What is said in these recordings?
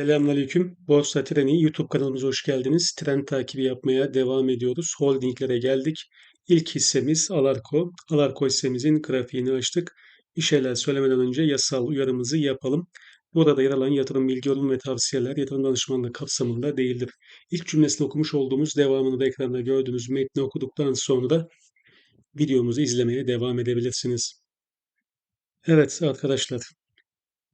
Selamünaleyküm. Borsa Treni YouTube kanalımıza hoş geldiniz. Trend takibi yapmaya devam ediyoruz. Holdinglere geldik. İlk hissemiz Alarko. Alarko hissemizin grafiğini açtık. Bir şeyler söylemeden önce yasal uyarımızı yapalım. Burada yer alan yatırım bilgi yorum ve tavsiyeler yatırım danışmanlığı kapsamında değildir. İlk cümlesini okumuş olduğumuz devamını da ekranda gördüğünüz metni okuduktan sonra videomuzu izlemeye devam edebilirsiniz. Evet arkadaşlar,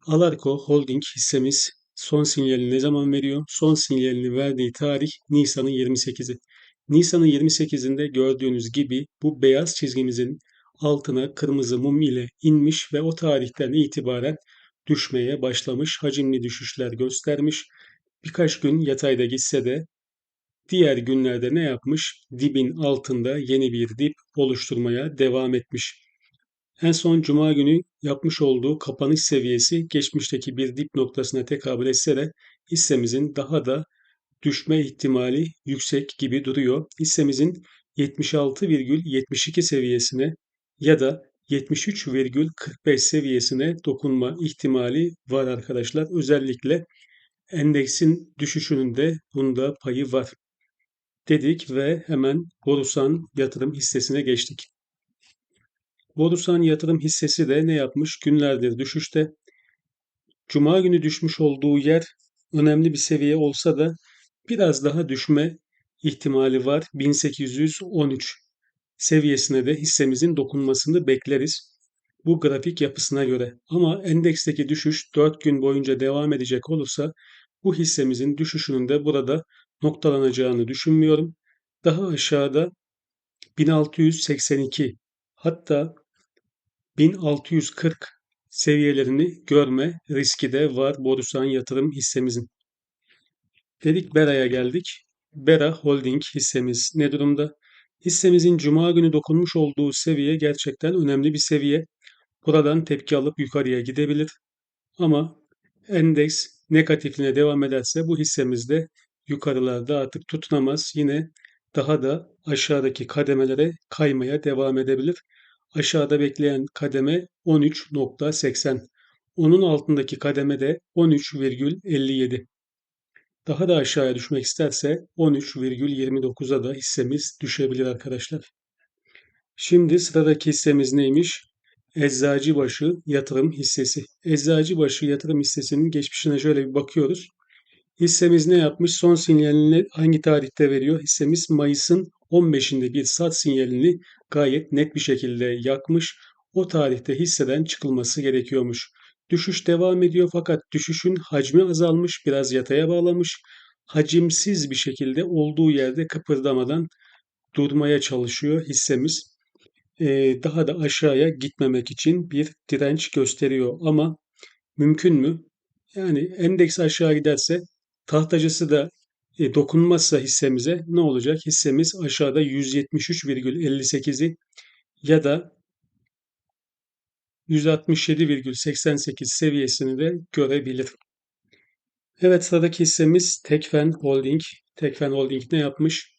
Alarko Holding hissemiz son sinyalini ne zaman veriyor? Son sinyalini verdiği tarih Nisan'ın 28'i. Nisan'ın 28'inde gördüğünüz gibi bu beyaz çizgimizin altına kırmızı mum ile inmiş ve o tarihten itibaren düşmeye başlamış. Hacimli düşüşler göstermiş. Birkaç gün yatayda gitse de diğer günlerde ne yapmış? Dibin altında yeni bir dip oluşturmaya devam etmiş. En son Cuma günü yapmış olduğu kapanış seviyesi geçmişteki bir dip noktasına tekabül etse de hissemizin daha da düşme ihtimali yüksek gibi duruyor. Hissemizin 76,72 seviyesine ya da 73,45 seviyesine dokunma ihtimali var arkadaşlar. Özellikle endeksin düşüşünün de bunda payı var dedik ve hemen Borusan yatırım hissesine geçtik. Borusan yatırım hissesi de ne yapmış? Günlerdir düşüşte. Cuma günü düşmüş olduğu yer önemli bir seviye olsa da biraz daha düşme ihtimali var. 1813 seviyesine de hissemizin dokunmasını bekleriz. Bu grafik yapısına göre. Ama endeksteki düşüş 4 gün boyunca devam edecek olursa bu hissemizin düşüşünün de burada noktalanacağını düşünmüyorum. Daha aşağıda 1682 hatta 1640 seviyelerini görme riski de var Borusan yatırım hissemizin. Dedik Bera'ya geldik. Bera Holding hissemiz ne durumda? Hissemizin cuma günü dokunmuş olduğu seviye gerçekten önemli bir seviye. Buradan tepki alıp yukarıya gidebilir. Ama endeks negatifine devam ederse bu hissemizde yukarılarda artık tutunamaz. Yine daha da aşağıdaki kademelere kaymaya devam edebilir. Aşağıda bekleyen kademe 13.80. Onun altındaki kademe de 13,57. Daha da aşağıya düşmek isterse 13,29'a da hissemiz düşebilir arkadaşlar. Şimdi sıradaki hissemiz neymiş? Eczacıbaşı yatırım hissesi. Eczacıbaşı yatırım hissesinin geçmişine şöyle bir bakıyoruz. Hissemiz ne yapmış? Son sinyalini hangi tarihte veriyor? Hissemiz Mayıs'ın 15'inde bir sat sinyalini gayet net bir şekilde yakmış. O tarihte hisseden çıkılması gerekiyormuş. Düşüş devam ediyor fakat düşüşün hacmi azalmış, biraz yataya bağlamış. Hacimsiz bir şekilde olduğu yerde kıpırdamadan durmaya çalışıyor hissemiz. Ee, daha da aşağıya gitmemek için bir direnç gösteriyor ama mümkün mü? Yani endeks aşağı giderse tahtacısı da e, dokunmazsa hissemize ne olacak? Hissemiz aşağıda 173,58'i ya da 167,88 seviyesini de görebilir. Evet sıradaki hissemiz Tekfen Holding. Tekfen Holding ne yapmış?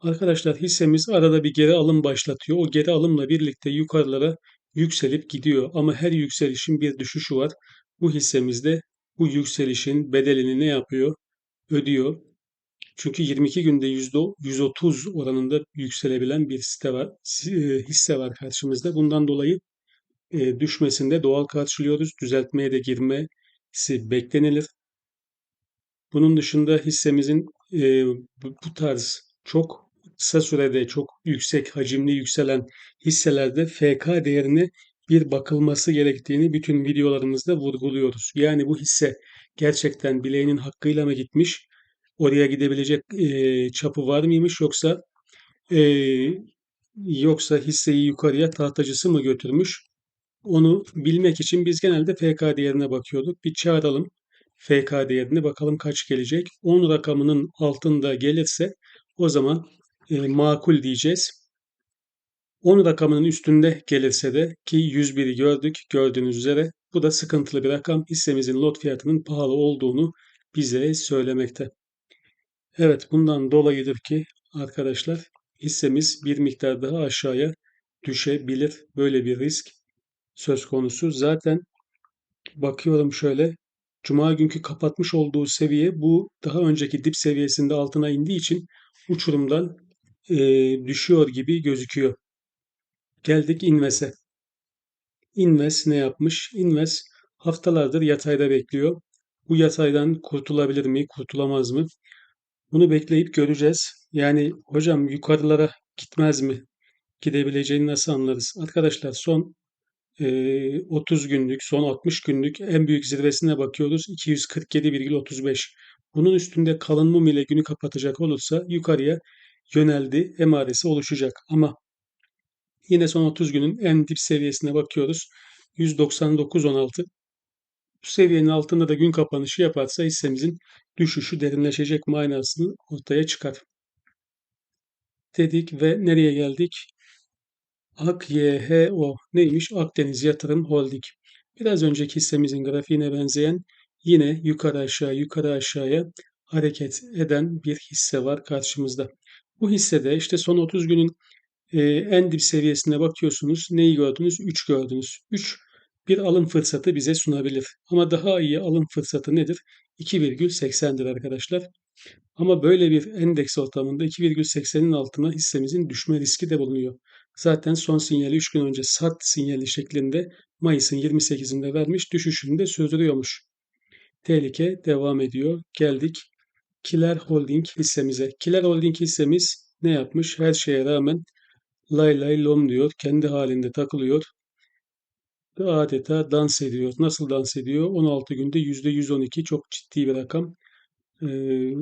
Arkadaşlar hissemiz arada bir geri alım başlatıyor. O geri alımla birlikte yukarılara yükselip gidiyor. Ama her yükselişin bir düşüşü var. Bu hissemizde bu yükselişin bedelini ne yapıyor? Ödüyor. Çünkü 22 günde %130 oranında yükselebilen bir hisse var, hisse var karşımızda. Bundan dolayı e, düşmesinde doğal karşılıyoruz. Düzeltmeye de girmesi beklenilir. Bunun dışında hissemizin e, bu tarz çok kısa sürede çok yüksek hacimli yükselen hisselerde FK değerini bir bakılması gerektiğini bütün videolarımızda vurguluyoruz. Yani bu hisse gerçekten bileğinin hakkıyla mı gitmiş? Oraya gidebilecek e, çapı var mıymış yoksa e, yoksa hisseyi yukarıya tahtacısı mı götürmüş? Onu bilmek için biz genelde FK değerine bakıyorduk. Bir çağıralım FK değerini bakalım kaç gelecek. 10 rakamının altında gelirse o zaman e, makul diyeceğiz. 10 rakamının üstünde gelirse de ki 101'i gördük gördüğünüz üzere bu da sıkıntılı bir rakam hissemizin lot fiyatının pahalı olduğunu bize söylemekte. Evet bundan dolayıdır ki arkadaşlar hissemiz bir miktar daha aşağıya düşebilir. Böyle bir risk söz konusu. Zaten bakıyorum şöyle Cuma günkü kapatmış olduğu seviye bu daha önceki dip seviyesinde altına indiği için uçurumdan e, düşüyor gibi gözüküyor. Geldik Invest'e. Invest ne yapmış? Invest haftalardır yatayda bekliyor. Bu yataydan kurtulabilir mi, kurtulamaz mı? Bunu bekleyip göreceğiz. Yani hocam yukarılara gitmez mi? Gidebileceğini nasıl anlarız? Arkadaşlar son e, 30 günlük, son 60 günlük en büyük zirvesine bakıyoruz. 247,35. Bunun üstünde kalın mum ile günü kapatacak olursa yukarıya yöneldi emaresi oluşacak. Ama yine son 30 günün en dip seviyesine bakıyoruz. 199.16. Bu seviyenin altında da gün kapanışı yaparsa hissemizin düşüşü derinleşecek manasını ortaya çıkar. Dedik ve nereye geldik? AKYHO neymiş? Akdeniz Yatırım Holding. Biraz önceki hissemizin grafiğine benzeyen yine yukarı aşağı yukarı aşağıya hareket eden bir hisse var karşımızda. Bu hissede işte son 30 günün e, en dip seviyesine bakıyorsunuz. Neyi gördünüz? 3 gördünüz. 3 bir alım fırsatı bize sunabilir. Ama daha iyi alım fırsatı nedir? 2,80'dir arkadaşlar. Ama böyle bir endeks ortamında 2,80'in altına hissemizin düşme riski de bulunuyor. Zaten son sinyali 3 gün önce sat sinyali şeklinde Mayıs'ın 28'inde vermiş düşüşünü de sürdürüyormuş. Tehlike devam ediyor. Geldik Kiler Holding hissemize. Kiler Holding hissemiz ne yapmış? Her şeye rağmen lay lay lom diyor. Kendi halinde takılıyor. Adeta dans ediyor. Nasıl dans ediyor? 16 günde %112 çok ciddi bir rakam. Ee,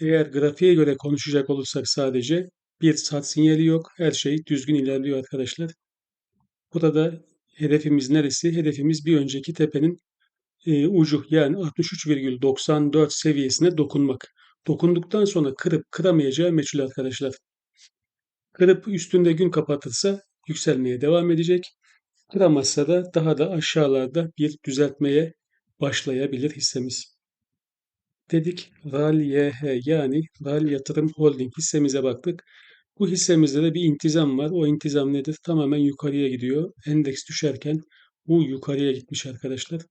eğer grafiğe göre konuşacak olursak sadece bir sat sinyali yok. Her şey düzgün ilerliyor arkadaşlar. Burada hedefimiz neresi? Hedefimiz bir önceki tepenin e, ucu yani 63,94 seviyesine dokunmak. Dokunduktan sonra kırıp kıramayacağı meçhul arkadaşlar. Kırıp üstünde gün kapatırsa yükselmeye devam edecek. Kıramazsa da daha da aşağılarda bir düzeltmeye başlayabilir hissemiz. Dedik RAL YH yani RAL Yatırım Holding hissemize baktık. Bu hissemizde de bir intizam var. O intizam nedir? Tamamen yukarıya gidiyor. Endeks düşerken bu yukarıya gitmiş arkadaşlar.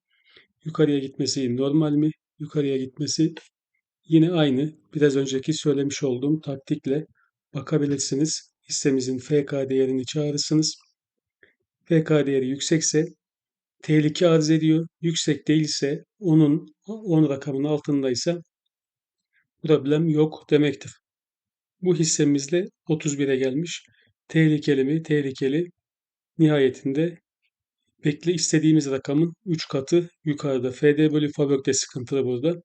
Yukarıya gitmesi normal mi? Yukarıya gitmesi yine aynı. Biraz önceki söylemiş olduğum taktikle bakabilirsiniz. Hissemizin FK değerini çağırırsınız. FK değeri yüksekse tehlike arz ediyor. Yüksek değilse onun 10 rakamın altındaysa problem yok demektir. Bu hissemizle 31'e gelmiş. Tehlikeli mi? Tehlikeli. Nihayetinde bekle istediğimiz rakamın 3 katı yukarıda. FD bölü Fabök de sıkıntılı burada.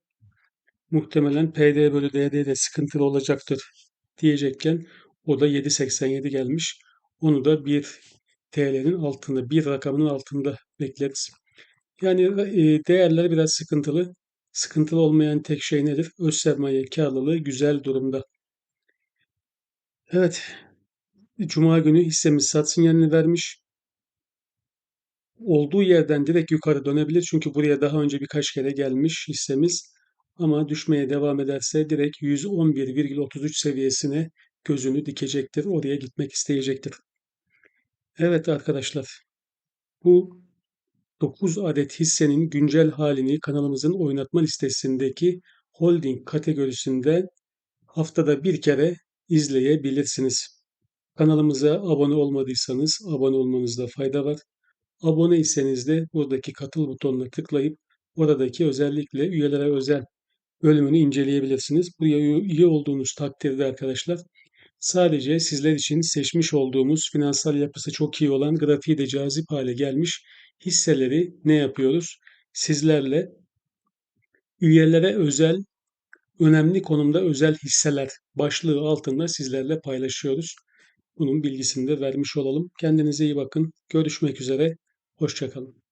Muhtemelen PD bölü DD de sıkıntılı olacaktır diyecekken o da 7.87 gelmiş. Onu da 1 TL'nin altında, bir rakamının altında bekleriz. Yani e, değerler biraz sıkıntılı. Sıkıntılı olmayan tek şey nedir? Öz sermaye karlılığı güzel durumda. Evet, Cuma günü hissemiz sat sinyalini vermiş. Olduğu yerden direkt yukarı dönebilir çünkü buraya daha önce birkaç kere gelmiş hissemiz. Ama düşmeye devam ederse direkt 111,33 seviyesine gözünü dikecektir. Oraya gitmek isteyecektir. Evet arkadaşlar, bu 9 adet hissenin güncel halini kanalımızın oynatma listesindeki holding kategorisinde haftada bir kere izleyebilirsiniz. Kanalımıza abone olmadıysanız abone olmanızda fayda var. Abone iseniz de buradaki katıl butonuna tıklayıp oradaki özellikle üyelere özel bölümünü inceleyebilirsiniz. Buraya üye olduğunuz takdirde arkadaşlar sadece sizler için seçmiş olduğumuz finansal yapısı çok iyi olan grafiği de cazip hale gelmiş hisseleri ne yapıyoruz? Sizlerle üyelere özel önemli konumda özel hisseler başlığı altında sizlerle paylaşıyoruz. Bunun bilgisini de vermiş olalım. Kendinize iyi bakın. Görüşmek üzere. Hoşçakalın.